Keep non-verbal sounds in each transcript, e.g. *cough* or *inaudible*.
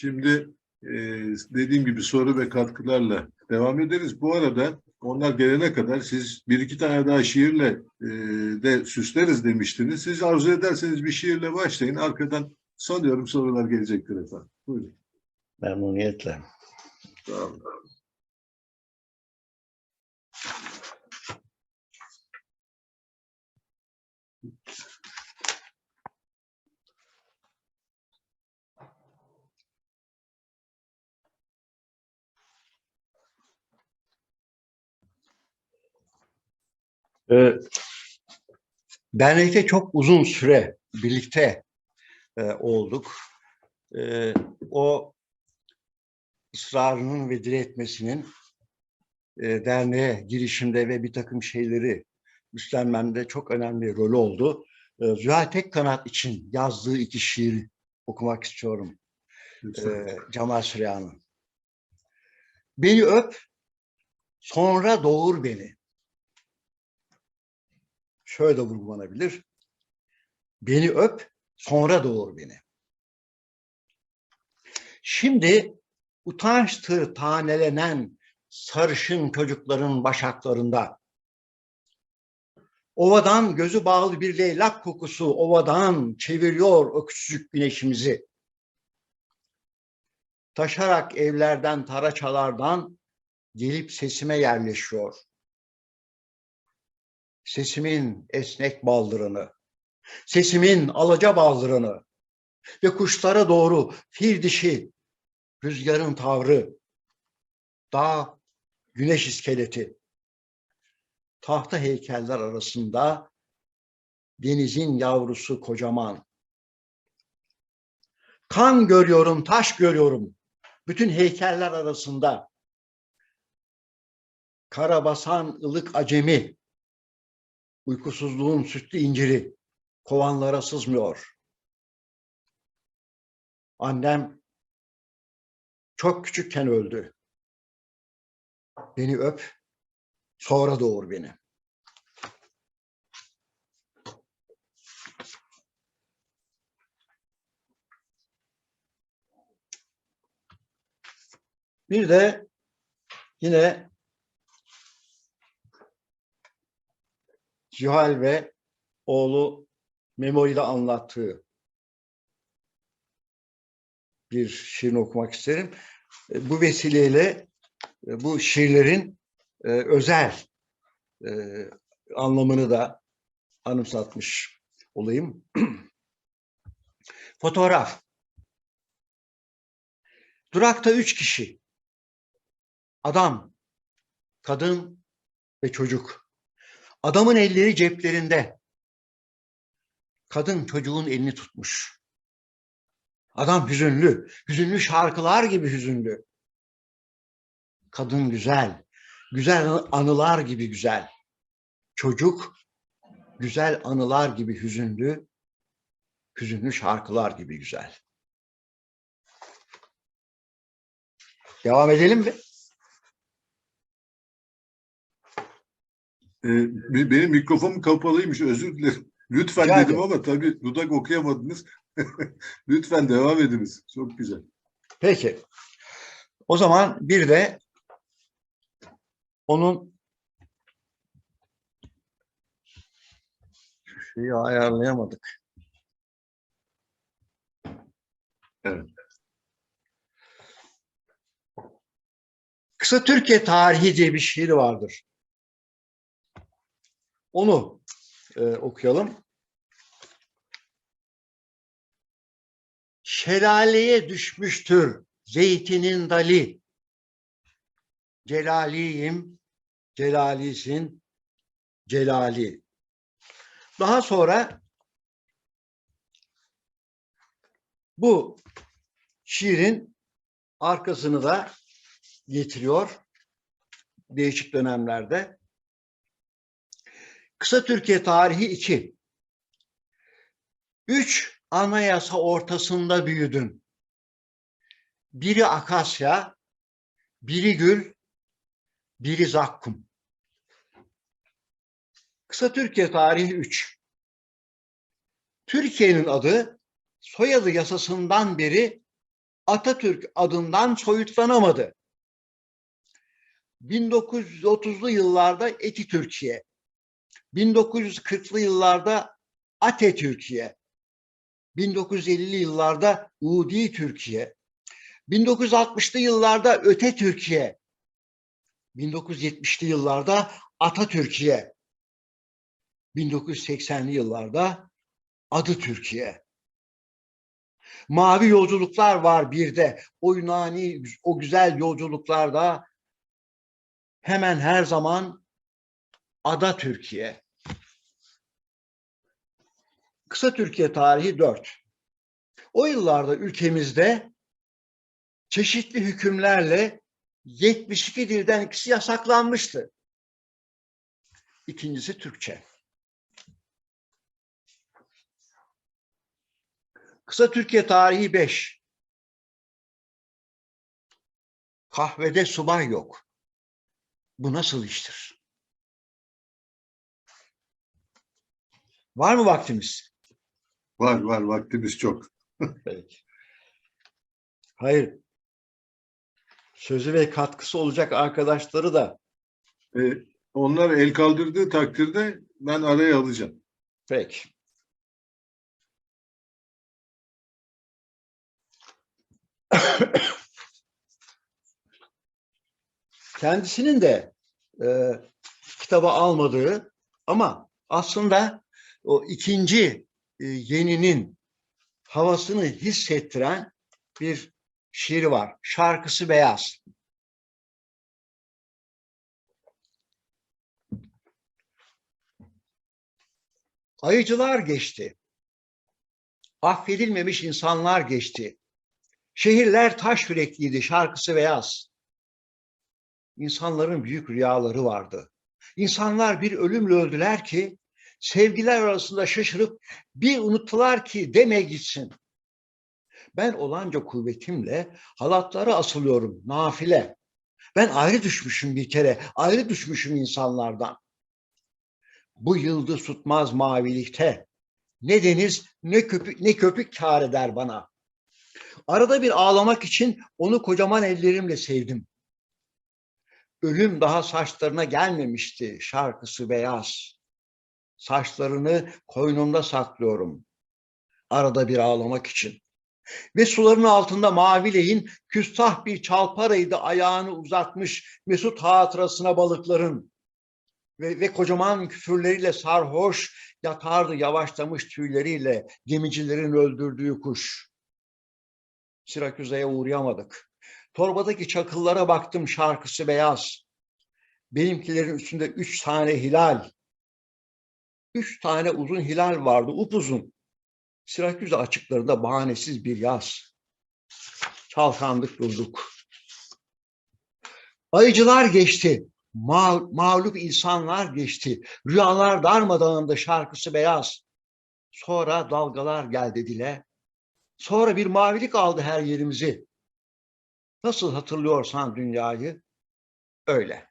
Şimdi e, dediğim gibi soru ve katkılarla devam ederiz. Bu arada onlar gelene kadar siz bir iki tane daha şiirle e, de süsleriz demiştiniz. Siz arzu ederseniz bir şiirle başlayın. Arkadan sanıyorum sorular gelecektir efendim. Buyurun. Memnuniyetle. Sağ Ee, dernekte çok uzun süre birlikte e, olduk. Ee, o ısrarının ve diretmesinin e, derneğe girişimde ve bir takım şeyleri üstlenmemde çok önemli rol oldu. Ee, Zühal Tekkanat için yazdığı iki şiir okumak istiyorum. Lütfen. e, Cemal Süreyya'nın. Beni öp, sonra doğur beni. Şöyle vurgulanabilir. Beni öp, sonra doğur beni. Şimdi utançtır tanelenen sarışın çocukların başaklarında. Ovadan gözü bağlı bir leylak kokusu ovadan çeviriyor öksüzlük güneşimizi taşarak evlerden, taraçalardan gelip sesime yerleşiyor. Sesimin esnek baldırını, sesimin alaca baldırını ve kuşlara doğru fil dişi, rüzgarın tavrı, dağ, güneş iskeleti, tahta heykeller arasında denizin yavrusu kocaman. Kan görüyorum, taş görüyorum. Bütün heykeller arasında karabasan ılık acemi, uykusuzluğun sütlü inciri kovanlara sızmıyor. Annem çok küçükken öldü. Beni öp, sonra doğur beni. Bir de yine Cihal ve oğlu Memori'de anlattığı bir şiirini okumak isterim. E, Bu vesileyle e, bu şiirlerin e, özel anlamını da anımsatmış olayım. *clears throat* Fotoğraf. Durakta üç kişi. Adam, kadın ve çocuk. Adamın elleri ceplerinde. Kadın çocuğun elini tutmuş. Adam hüzünlü, hüzünlü şarkılar gibi hüzünlü. Kadın güzel, güzel anılar gibi güzel. Çocuk güzel anılar gibi hüzünlü, hüzünlü şarkılar gibi güzel. Devam edelim mi? Be- benim mikrofonum kapalıymış. Özür dilerim. Lütfen Rica dedim ama tabii dudak okuyamadınız. *laughs* Lütfen devam ediniz. Çok güzel. Peki. O zaman bir de onun şu şeyi ayarlayamadık. Evet. Kısa Türkiye tarihi diye bir şiir vardır. Onu e, okuyalım. Şelaleye düşmüştür zeytinin dali. Celaliyim, celalisin, celali. Daha sonra bu şiirin arkasını da getiriyor değişik dönemlerde. Kısa Türkiye tarihi 2. Üç anayasa ortasında büyüdüm. Biri akasya, biri gül, biri zakkum. Kısa Türkiye tarihi 3. Türkiye'nin adı soyadı yasasından beri Atatürk adından soyutlanamadı. 1930'lu yıllarda Eti Türkiye, 1940'lı yıllarda Ate Türkiye, 1950'li yıllarda Udi Türkiye, 1960'lı yıllarda Öte Türkiye, 1970'li yıllarda Ata Türkiye, 1980'li yıllarda adı Türkiye. Mavi yolculuklar var bir de. O Yunani, o güzel yolculuklarda hemen her zaman ada Türkiye. Kısa Türkiye tarihi 4. O yıllarda ülkemizde çeşitli hükümlerle 72 dilden ikisi yasaklanmıştı. İkincisi Türkçe. Kısa Türkiye tarihi 5. Kahvede subay yok. Bu nasıl iştir? Var mı vaktimiz? Var var vaktimiz çok. *laughs* Peki. Hayır. Sözü ve katkısı olacak arkadaşları da E, onlar el kaldırdığı takdirde ben araya alacağım. peki. *coughs* Kendisinin de e, kitaba almadığı ama aslında o ikinci e, yeninin havasını hissettiren bir şiiri var. Şarkısı beyaz. Ayıcılar geçti. Affedilmemiş insanlar geçti. Şehirler taş yürekliydi, şarkısı beyaz. İnsanların büyük rüyaları vardı. İnsanlar bir ölümle öldüler ki, sevgiler arasında şaşırıp bir unuttular ki deme gitsin. Ben olanca kuvvetimle halatlara asılıyorum nafile. Ben ayrı düşmüşüm bir kere, ayrı düşmüşüm insanlardan. Bu yıldız tutmaz mavilikte. Ne deniz ne köpük ne köpük kâr eder bana. Arada bir ağlamak için onu kocaman ellerimle sevdim. Ölüm daha saçlarına gelmemişti şarkısı beyaz. Saçlarını koynumda saklıyorum. Arada bir ağlamak için. Ve suların altında mavi leğin küstah bir çalparaydı ayağını uzatmış mesut hatırasına balıkların. Ve, ve kocaman küfürleriyle sarhoş yatardı yavaşlamış tüyleriyle gemicilerin öldürdüğü kuş. Siraküze'ye uğrayamadık. Torbadaki çakıllara baktım şarkısı beyaz. Benimkilerin üstünde üç tane hilal. Üç tane uzun hilal vardı, upuzun. Siraküze açıklarında bahanesiz bir yaz. Çalkandık durduk. Ayıcılar geçti. Ma mağlup insanlar geçti. Rüyalar darmadağında şarkısı beyaz. Sonra dalgalar geldi dile. Sonra bir mavilik aldı her yerimizi. Nasıl hatırlıyorsan dünyayı öyle.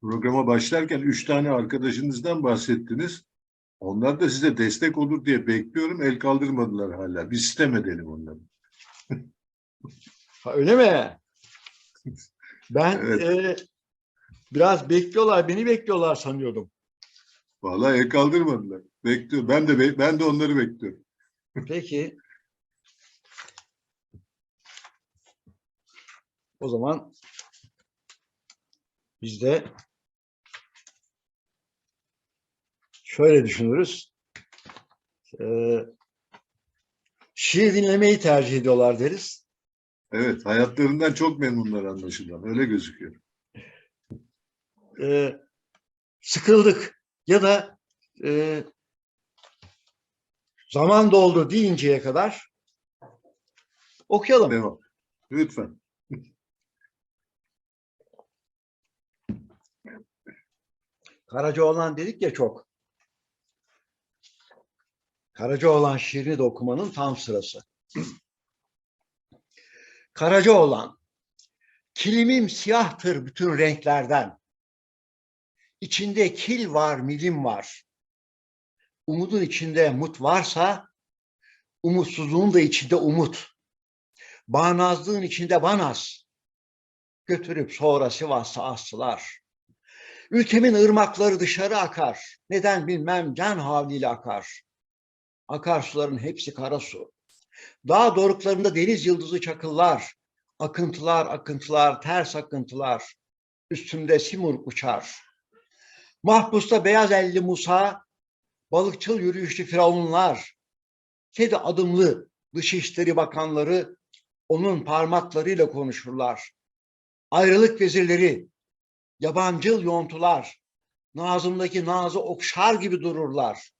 Programa başlarken üç tane arkadaşınızdan bahsettiniz. Onlar da size destek olur diye bekliyorum. El kaldırmadılar hala. Bir sistem edelim onları. Ha, öyle mi? *laughs* Ben Evet. e, biraz bekliyorlar, beni bekliyorlar sanıyordum. Vallahi el kaldırmadılar. Bekliyor. Ben de be- ben de onları bekliyorum. *laughs* Peki. O zaman biz de şöyle düşünürüz. Ee, şiir dinlemeyi tercih ediyorlar deriz. Evet, hayatlarından çok memnunlar anlaşılan. Öyle gözüküyor. Ee, sıkıldık ya da e, zaman doldu deyinceye kadar okuyalım. Devam. Lütfen. Karacaoğlan dedik ya çok. Karacaoğlan şiirini de okumanın tam sırası. *clears throat* Karacaoğlan, kilimim siyahtır bütün renklerden. İçinde kil var, milim var. Umudun içinde mut varsa, umutsuzluğun da içinde umut. Bağnazlığın içinde banaz. Götürüp sonra Sivas'a astılar. Ülkemin ırmakları dışarı akar. Neden bilmem can havliyle akar. Akarsuların hepsi kara su. Dağ doruklarında deniz yıldızı çakıllar. Akıntılar, akıntılar, ters akıntılar. Üstümde simur uçar. Mahpusta beyaz elli Musa, balıkçıl yürüyüşlü firavunlar, kedi adımlı dışişleri bakanları onun parmaklarıyla konuşurlar. Ayrılık vezirleri, yabancıl yontular, Nazım'daki Naz'ı okşar gibi dururlar.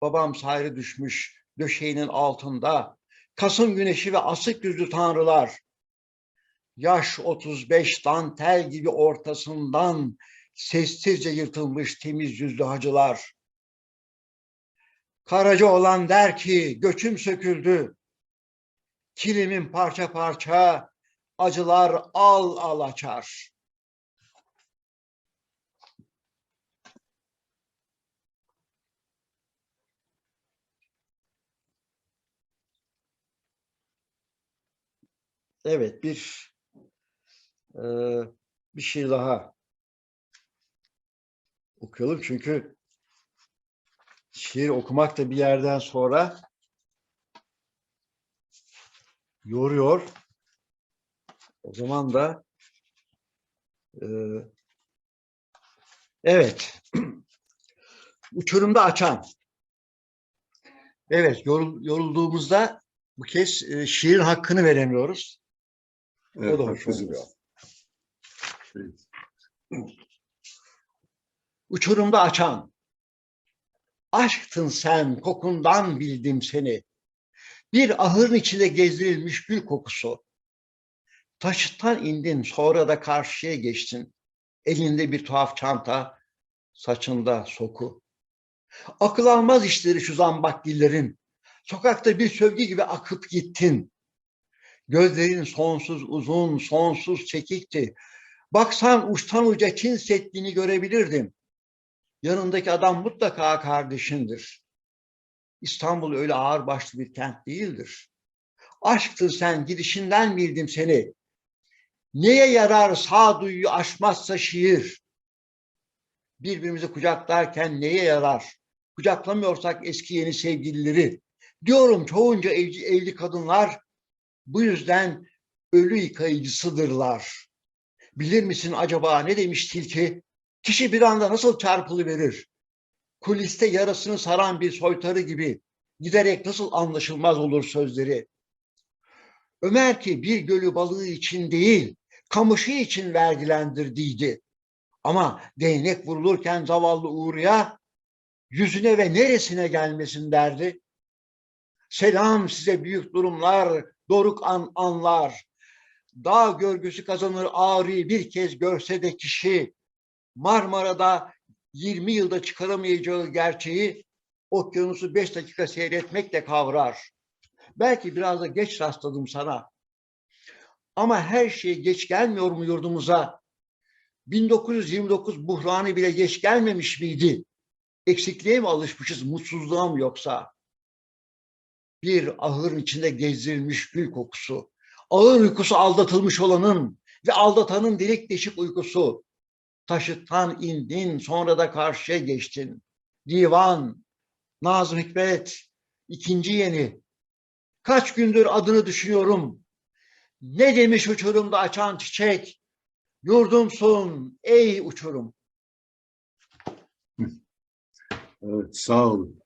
Babam sayrı düşmüş döşeğinin altında, Kasım güneşi ve asık yüzlü tanrılar. Yaş 35 dantel gibi ortasından sessizce yırtılmış temiz yüzlü hacılar. Karaca olan der ki göçüm söküldü. Kilimim parça parça, acılar al al açar. Evet bir eee, bir şey daha okuyalım çünkü şiir okumak da bir yerden sonra yoruyor. O zaman da eee, evet *clears throat* uçurumda açan. Evet yorul- yorulduğumuzda bu kez e, şiirin hakkını veremiyoruz. Evet, o da hoş haklısınız. oluyor. Evet. Uçurumda açan. Aşktın sen, kokundan bildim seni. Bir ahırın içinde gezdirilmiş gül kokusu. Taşıttan indin, sonra da karşıya geçtin. Elinde bir tuhaf çanta, saçında soku. Akıl almaz işleri şu zambak dillerin. Sokakta bir sövgü gibi akıp gittin. Gözlerin sonsuz uzun, sonsuz çekikti. Baksan uçtan uca Çin Seddi'ni görebilirdim. Yanındaki adam mutlaka kardeşindir. İstanbul öyle ağır başlı bir kent değildir. Aşktın sen, gidişinden bildim seni. Neye yarar sağduyuyu aşmazsa şiir? Birbirimizi kucaklarken neye yarar? Kucaklamıyorsak eski yeni sevgilileri. Diyorum çoğunca evli, evli kadınlar bu yüzden ölü yıkayıcısıdırlar. Bilir misin acaba ne demiş tilki? Kişi bir anda nasıl çarpılıverir? Kuliste yarasını saran bir soytarı gibi giderek nasıl anlaşılmaz olur sözleri. Ömer ki bir gölü balığı için değil, kamışı için vergilendirdiydi. Ama değnek vurulurken zavallı Uğur'ya yüzüne ve neresine gelmesin derdi. Selam size büyük durumlar, doruk an, anlar. Dağ görgüsü kazanır ağrıyı bir kez görse de kişi Marmara'da 20 yılda çıkaramayacağı gerçeği okyanusu 5 dakika seyretmekle kavrar. Belki biraz da geç rastladım sana. Ama her şey geç gelmiyor mu yurdumuza? 1929 buhranı bile geç gelmemiş miydi? Eksikliğe mi alışmışız, mutsuzluğa mı yoksa? Bir ahırın içinde gezdirilmiş gül kokusu. Ağır uykusu aldatılmış olanın ve aldatanın delik deşik uykusu. Taşıttan indin, sonra da karşıya geçtin. Divan, Nazım Hikmet, ikinci yeni. Kaç gündür adını düşünüyorum. Ne demiş uçurumda açan çiçek? Yurdumsun ey uçurum. Evet, sağ olun.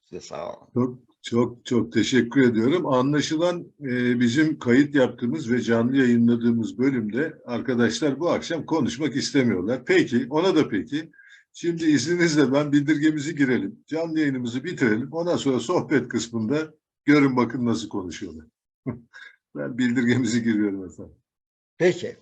Size sağ olun. Çok çok çok teşekkür ediyorum. Anlaşılan e, bizim kayıt yaptığımız ve canlı yayınladığımız bölümde arkadaşlar bu akşam konuşmak istemiyorlar. Peki, ona da peki. Şimdi izninizle ben bildirgemizi girelim. Canlı yayınımızı bitirelim. Ondan sonra sohbet kısmında görün bakın nasıl konuşuyorlar. *laughs* ben bildirgemizi giriyorum efendim. Peki.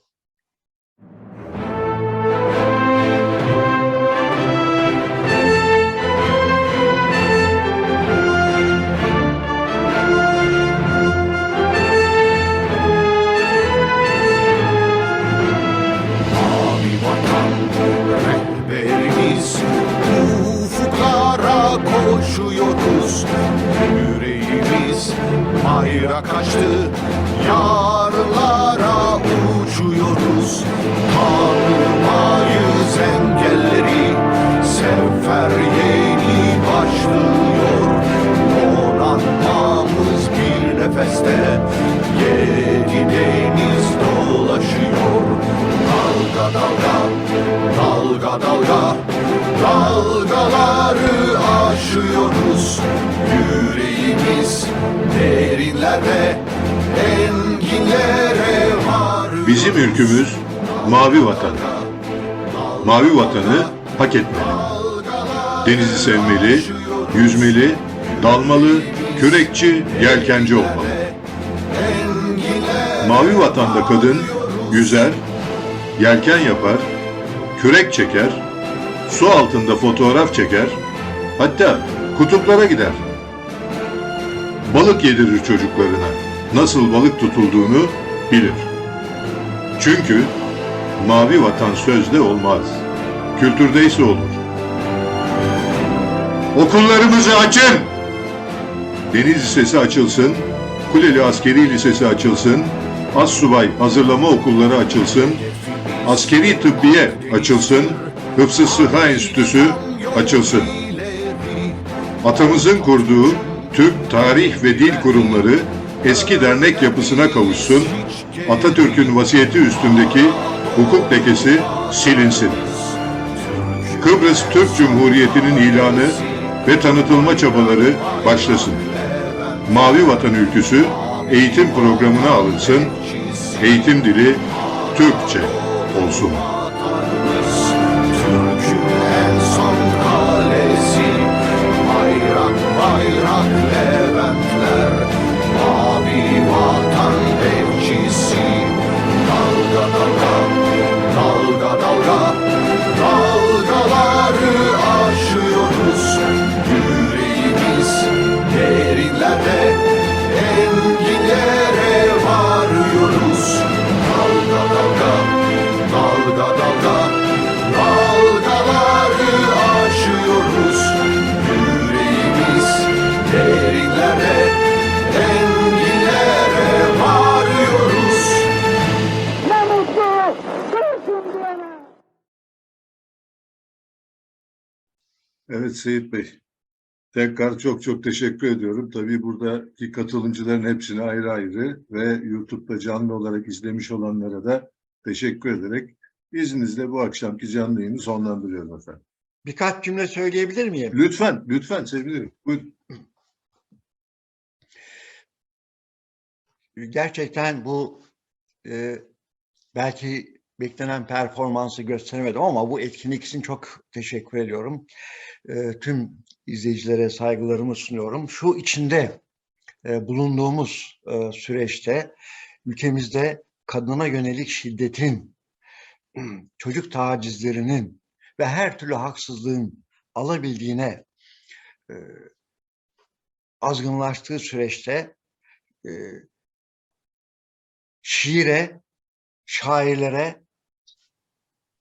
Hayra kaçtı. Yarlara uçuyoruz. Bizim ülkümüz mavi vatan. Mavi vatanı hak etmeli. Denizi sevmeli, yüzmeli, dalmalı, kürekçi, yelkenci olmalı. Mavi vatanda kadın yüzer, yelken yapar, kürek çeker, su altında fotoğraf çeker, hatta kutuplara gider. Balık yedirir çocuklarına. Nasıl balık tutulduğunu bilir. Çünkü mavi vatan sözde olmaz. Kültürdeyse olur. Okullarımızı açın! Deniz Lisesi açılsın, Kuleli Askeri Lisesi açılsın, Assubay Hazırlama Okulları açılsın, Askeri Tıbbiye açılsın, Hıfzı Sıha Enstitüsü açılsın. Atamızın kurduğu Türk Tarih ve Dil Kurumları eski dernek yapısına kavuşsun, Atatürk'ün vasiyeti üstündeki hukuk lekesi silinsin. Kıbrıs Türk Cumhuriyeti'nin ilanı ve tanıtılma çabaları başlasın. Mavi Vatan Ülküsü eğitim programına alınsın, eğitim dili Türkçe olsun. Dalgaları Evet Seyit Bey. Tekrar çok çok teşekkür ediyorum. Tabii buradaki katılımcıların hepsine ayrı ayrı ve YouTube'da canlı olarak izlemiş olanlara da teşekkür ederek izninizle bu akşamki canlı yayını sonlandırıyorum efendim. Birkaç cümle söyleyebilir miyim? Lütfen, lütfen sevinirim. Buyurun. Gerçekten bu e, belki beklenen performansı gösteremedim ama bu etkinlik için çok teşekkür ediyorum. E, tüm izleyicilere saygılarımı sunuyorum. Şu içinde e, bulunduğumuz e, süreçte ülkemizde kadına yönelik şiddetin, *clears throat* çocuk tacizlerinin ve her türlü haksızlığın alabildiğine e, azgınlaştığı süreçte e, şiire, şairlere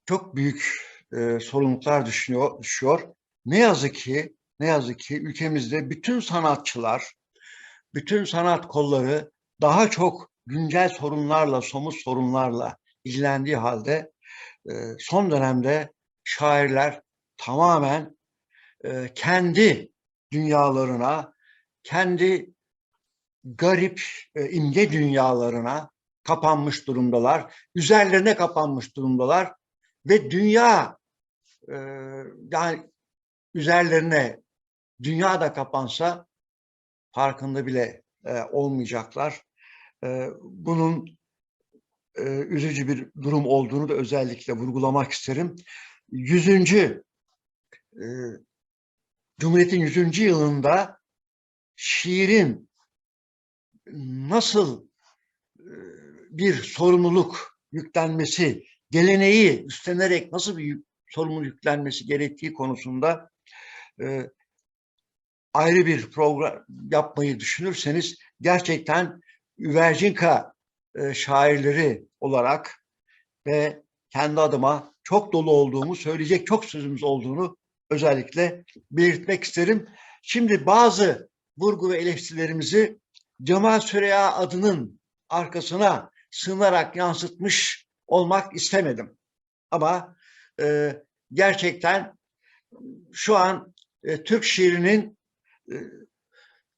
çok büyük e, sorumluluklar düşünüyor, düşüyor. Ne yazık ki, ne yazık ki ülkemizde bütün sanatçılar, bütün sanat kolları daha çok güncel sorunlarla, somut sorunlarla ilgilendiği halde e, son dönemde şairler tamamen e, kendi dünyalarına, kendi garip e, imge dünyalarına kapanmış durumdalar. Üzerlerine kapanmış durumdalar ve dünya e, yani üzerlerine dünya da kapansa farkında bile e, olmayacaklar. E, bunun e, üzücü bir durum olduğunu da özellikle vurgulamak isterim. Yüzüncü e, Cumhuriyet'in yüzüncü yılında şiirin nasıl e, bir sorumluluk yüklenmesi, geleneği üstlenerek nasıl bir sorumluluk yüklenmesi gerektiği konusunda e, ayrı bir program yapmayı düşünürseniz gerçekten Üvercinka e, şairleri olarak ve kendi adıma çok dolu olduğumu, söyleyecek çok sözümüz olduğunu özellikle belirtmek isterim. Şimdi bazı vurgu ve eleştirilerimizi Cemal Süreya adının arkasına sığınarak yansıtmış olmak istemedim. Ama e, gerçekten şu an e, Türk şiirinin e,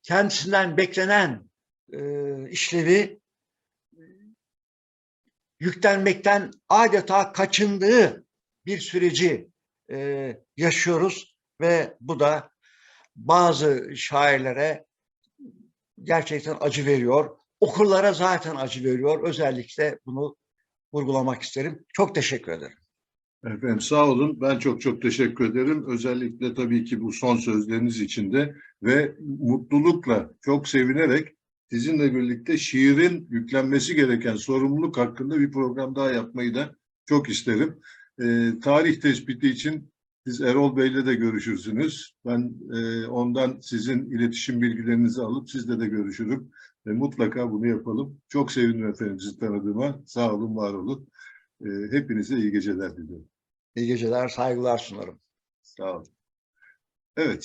kendisinden beklenen e, işlevi e, yüklenmekten adeta kaçındığı bir süreci e, yaşıyoruz ve bu da bazı şairlere gerçekten acı veriyor. Okurlara zaten acı veriyor. Özellikle bunu vurgulamak isterim. Çok teşekkür ederim. Efendim sağ olun. Ben çok çok teşekkür ederim. Özellikle tabii ki bu son sözleriniz için de ve mutlulukla, çok sevinerek sizinle birlikte şiirin yüklenmesi gereken sorumluluk hakkında bir program daha yapmayı da çok isterim. Ee, tarih tespiti için siz Erol Bey'le de görüşürsünüz. Ben e, ondan sizin iletişim bilgilerinizi alıp sizle de görüşürüm. Ve mutlaka bunu yapalım. Çok sevindim efendim sizi tanıdığıma. Sağ olun, var olun. Ee, hepinize iyi geceler diliyorum. İyi geceler, saygılar sunarım. Sağ olun. Evet.